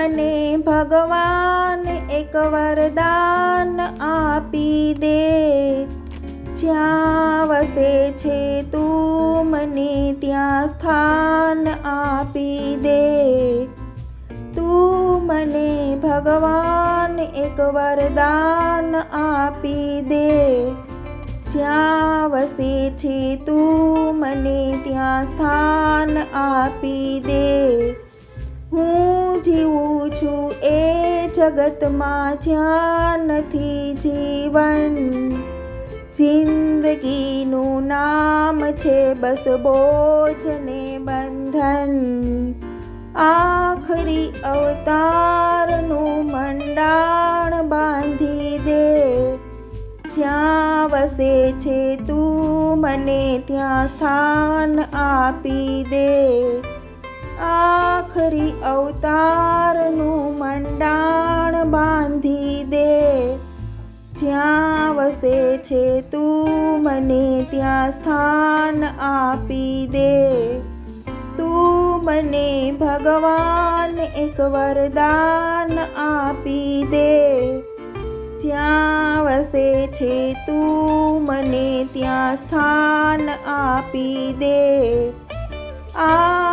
મને ભગવાન એક વરદાન આપી દે. જ્યાં વસે છે તું મને ત્યાં સ્થાન આપી દે. તું મને ભગવાન એક વરદાન આપી દે. જ્યાં વસે છે તું મને ત્યાં સ્થાન આપી દે. હું જીવું છું એ જગતમાં જ્યાં નથી જીવન. જિંદગીનું નામ છે બસ બોજ ને બંધન. આખરી અવતારનું મંડાણ બાંધી દે. જ્યાં વસે છે તું મને ત્યાં સ્થાન આપી દે. આખરી અવતારનું મંડાણ બાંધી દે. જ્યાં વસે છે તું મને ત્યાં સ્થાન આપી દે. તું મને ભગવાન એક વરદાન આપી દે. જ્યાં વસે છે તું મને ત્યાં સ્થાન આપી દે. આ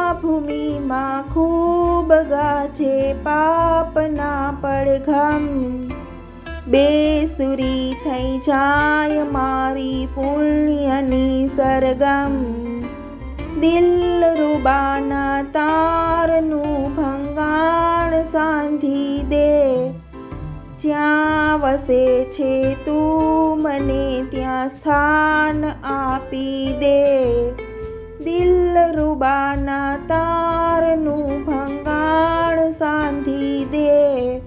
ભૂમિમાં ખૂબ ગાજે પાપના પડઘમ બેસુરી થઈ જાય મારી પુણ્યની સરગમ. દિલ રૂબાના તારનું ભંગાણ સાંધી દે. જ્યાં વસે છે તું મને ત્યાં સ્થાન આપી દે. દિલ રૂબાના તારનું દે.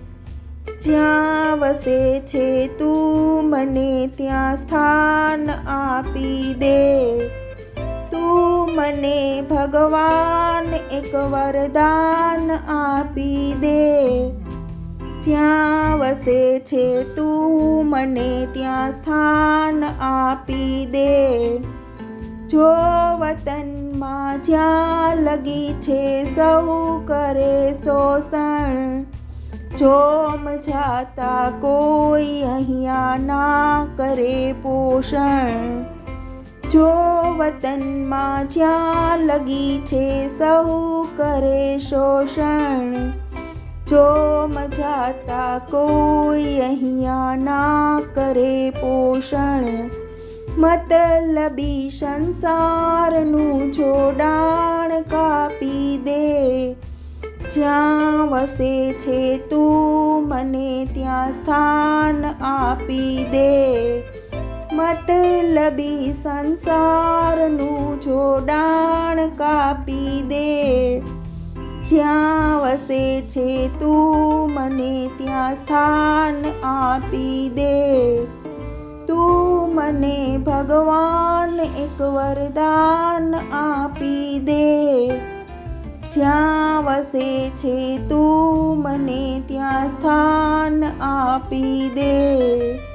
જ્યાં વસે છે તું મને ત્યાં સ્થાન આપી દે. તું મને ભગવાન એક વરદાન આપી દે. જ્યાં વસે છે તું મને ત્યાં સ્થાન આપી દે. જો વતનમાં જ્યાં લગી છે સૌ કરે શોષણ જોમ જાતા કોઈ અહીંયા ના કરે પોષણ. જો વતનમાં જ્યાં લગી છે સહુ કરે શોષણ. જો મજાતા કોઈ અહીંયા ના કરે પોષણ. મતલબી સંસારનું જોડાણ જ્યાં વસે છે તું મને ત્યાં સ્થાન આપી દે. મતલબી સંસારનું જોડાણ કાપી દે. જ્યાં વસે છે તું મને ત્યાં સ્થાન આપી દે. તું મને ભગવાન એક વરદાન આપી દે. જ્યાં વસે છે તું મને ત્યાં સ્થાન આપી દે.